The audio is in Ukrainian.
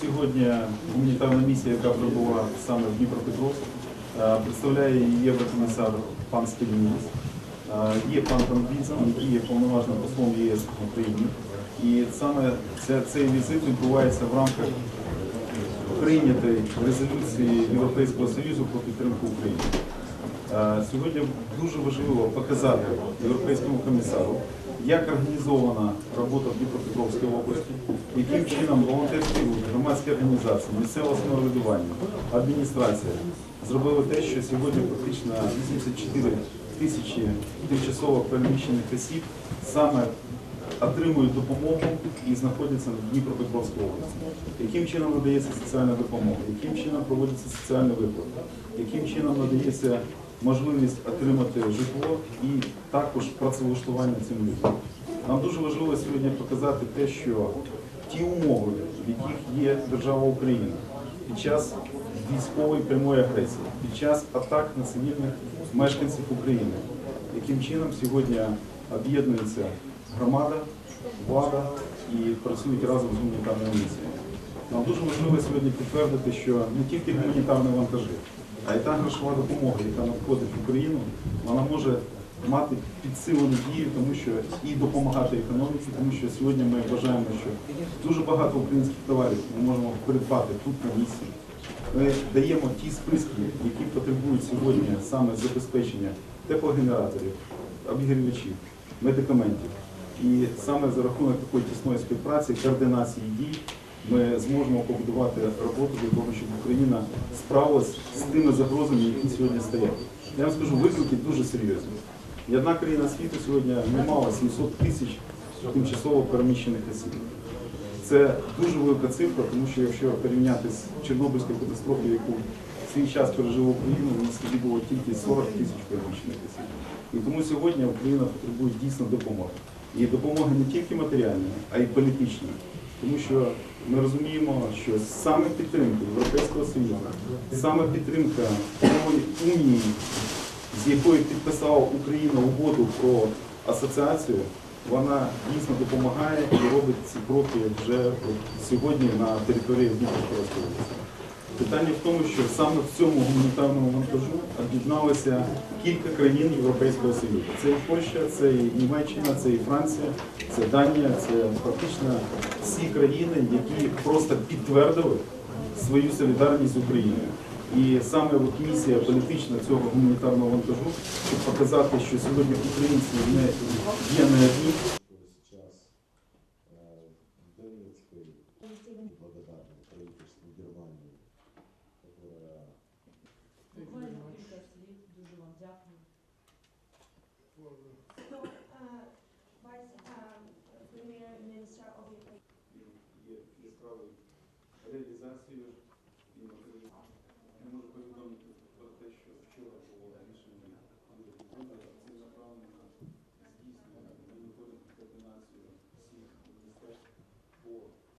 сьогодні гуманітарна місія, яка прибула саме в Дніпропетровськ, е, представляє її єврокомісар пан Стельніс. Е, Є пан Тамбінський, який є повноважним послом ЄС в Україні. І саме цей візит відбувається в рамках прийнятої резолюції Європейського Союзу про підтримку України. Е, Сьогодні дуже важливо показати європейському комісару, як організована робота в Дніпропетровській області, яким чином волонтерські групи, громадські організації, місцеве самоврядування, адміністрація зробили те, що сьогодні практично 84 тисячі тимчасово переміщених осіб саме отримують допомогу і знаходяться в Дніпропетровській області. Яким чином надається соціальна допомога, яким чином проводиться соціальний виплат, яким чином надається можливість отримати житло і також працевлаштування цим людям. Нам дуже важливо сьогодні показати те, що ті умови, в яких є держава Україна під час військової прямої агресії, під час атак на цивільних мешканців України, яким чином сьогодні об'єднується громада, влада і працюють разом з гуманітарною місією. Нам дуже важливо сьогодні підтвердити, що не тільки гуманітарні вантажі, а й та грошова допомога, яка надходить в Україну, вона може мати підсилену дію, тому що і допомагати економіці, тому що сьогодні ми вважаємо, що дуже багато українських товарів ми можемо придбати тут на місці. Ми даємо ті списки, які потребують сьогодні саме забезпечення теплогенераторів, обігрівачів, медикаментів. І саме за рахунок такої тісної співпраці, координації дій, ми зможемо побудувати роботу для того, щоб Україна справилась з тими загрозами, які сьогодні стоять. Я вам скажу, виклики дуже серйозні. Ні одна країна світу сьогодні не мала 700 тисяч тимчасово переміщених осіб. Це дуже велика цифра, тому що якщо порівняти з Чорнобильською катастрофою, яку в свій час пережила Україна, у нас тоді було тільки 40 тисяч переміщених осіб. І тому сьогодні Україна потребує дійсно допомоги. І допомоги не тільки матеріальної, а й політичної. Тому що ми розуміємо, що саме підтримка Європейського Союзу, саме підтримка тої унії, з якою підписала Україна угоду про асоціацію, вона дійсно допомагає і робить ці кроки вже сьогодні на території Дніпропетровської області. Питання в тому, що саме в цьому гуманітарному вантажу об'єдналися кілька країн Європейського Союзу. Це і Польща, це і Німеччина, це і Франція, це Данія, це фактично всі країни, які просто підтвердили свою солідарність з Україною. І саме от місія політична цього гуманітарного вантажу, щоб показати, що сьогодні українці не є не одні, э, благодарны правительству Германии, So, uh, Vice um, Premier Minister of Ukraine. Yeah,